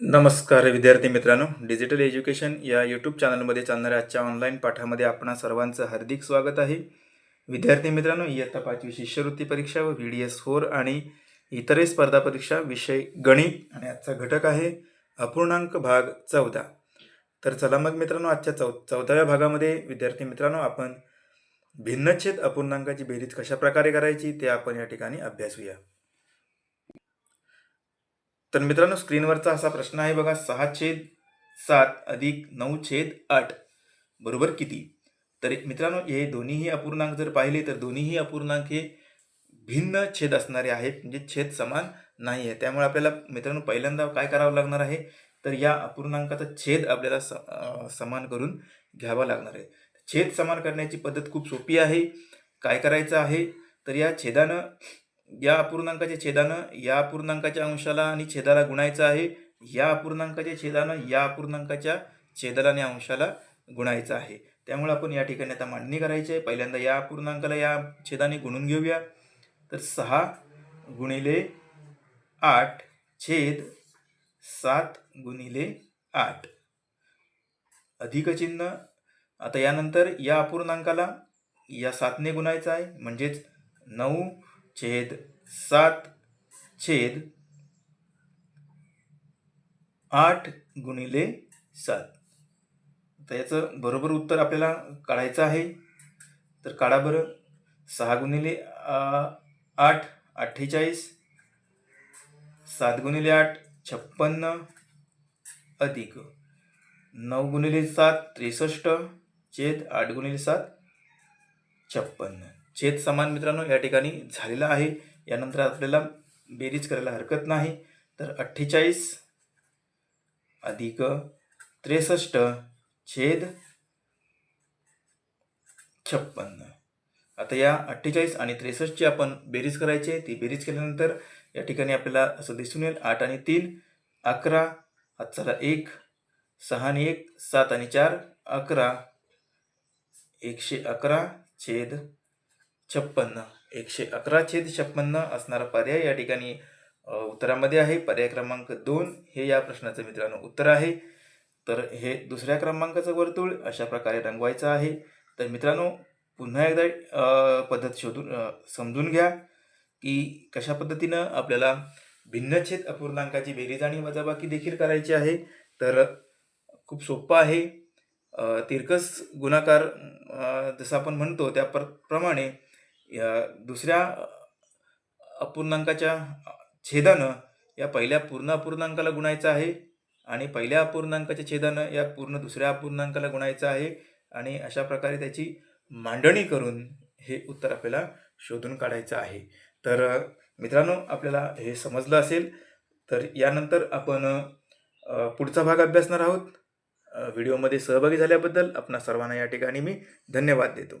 नमस्कार विद्यार्थी मित्रांनो. डिजिटल एज्युकेशन या यूट्यूब चॅनलमध्ये चालणाऱ्या आजच्या ऑनलाईन पाठामध्ये आपणा सर्वांचं हार्दिक स्वागत आहे. विद्यार्थी मित्रांनो इयत्ता पाचवी शिष्यवृत्ती परीक्षा व व्ही डी एस फोर आणि इतरही स्पर्धा परीक्षा विषय गणित आणि आजचा घटक आहे अपूर्णांक भाग चौदा. तर चला मग मित्रांनो आजच्या चौ चौदाव्या भागामध्ये विद्यार्थी मित्रांनो आपण भिन्नच्छेद अपूर्णांकाची बेरीज कशा प्रकारे करायची ते आपण या ठिकाणी अभ्यासूया. तर मित्रांनो स्क्रीनवरचा असा प्रश्न आहे बघा सहा छेद सात अधिक नऊ छेद आठ बरोबर किती? तर मित्रांनो हे दोन्हीही अपूर्णांक जर पाहिले तर दोन्हीही अपूर्णांक हे भिन्न छेद असणारे आहेत म्हणजे छेद समान नाही आहे. त्यामुळे आपल्याला मित्रांनो पहिल्यांदा काय करावं लागणार आहे? तर या अपूर्णांकाचा छेद आपल्याला स समान करून घ्यावा लागणार आहे. छेद समान करण्याची पद्धत खूप सोपी आहे. काय करायचं आहे? तर या छेदानं या अपूर्णांकाच्या छेदानं या अपूर्णांकाच्या अंशाला आणि छेदाला गुणायचं आहे. या अपूर्णांकाच्या छेदानं या अपूर्णांकाच्या छेदाला आणि अंशाला गुणायचं आहे. त्यामुळे आपण या ठिकाणी आता मांडणी करायची आहे. पहिल्यांदा या अपूर्णांकाला या छेदाने गुणून घेऊया. तर सहा गुणिले आठ छेद सात गुणिले आठ. अधिक चिन्ह. आता यानंतर या अपूर्णांकाला या सातने गुणायचं आहे. म्हणजेच नऊ छेद सात छेद आठ गुणिले सात. तर याचं बरोबर उत्तर आपल्याला काढायचं आहे. तर काढा बरं. सहा गुणिले आठ अठ्ठेचाळीस. सात गुणिले आठ छप्पन्न अधिक. नऊ गुणिले सात त्रेसष्ट. छेद आठ गुणिले सात छप्पन्न. छेद समान मित्रांनो या ठिकाणी झालेला आहे. यानंतर आपल्याला बेरीज करायला हरकत नाही. तर अठ्ठेचाळीस अधिक त्रेसष्ट छेद छप्पन्न. आता या अठ्ठेचाळीस आणि त्रेसष्टची आपण बेरीज करायची आहे ती बेरीज केल्यानंतर या ठिकाणी आपल्याला असं दिसून येईल आठ आणि तीन अकरा हातचाला एक सहा आणि एक सात आणि चार अकरा एकशे अकरा छेद छप्पन्न. एकशे अकरा छेद छप्पन्न असणारा पर्याय या ठिकाणी उत्तरामध्ये आहे. पर्याय क्रमांक दोन हे या प्रश्नाचं मित्रांनो उत्तर आहे. तर हे दुसऱ्या क्रमांकाचं वर्तुळ अशा प्रकारे रंगवायचं आहे. तर मित्रांनो पुन्हा एकदा पद्धत शोधून समजून घ्या की कशा पद्धतीनं आपल्याला भिन्नछेद अपूर्णांकाची बेरीज आणि वजाबाकी देखील करायची आहे. तर खूप सोपं आहे. तिरकस गुणाकार जसं आपण म्हणतो त्या प्र प्रमाणे या दुसऱ्या अपूर्णांकाच्या छेदानं या पहिल्या पूर्ण अपूर्णांकाला गुणायचं आहे आणि पहिल्या अपूर्णांकाच्या छेदानं या पूर्ण दुसऱ्या अपूर्णांकाला गुणायचं आहे आणि अशा प्रकारे त्याची मांडणी करून हे उत्तर आपल्याला शोधून काढायचं आहे. तर मित्रांनो आपल्याला हे समजलं असेल. तर यानंतर आपण पुढचा भाग अभ्यासणार आहोत. व्हिडिओमध्ये सहभागी झाल्याबद्दल आपणा सर्वांना या ठिकाणी मी धन्यवाद देतो.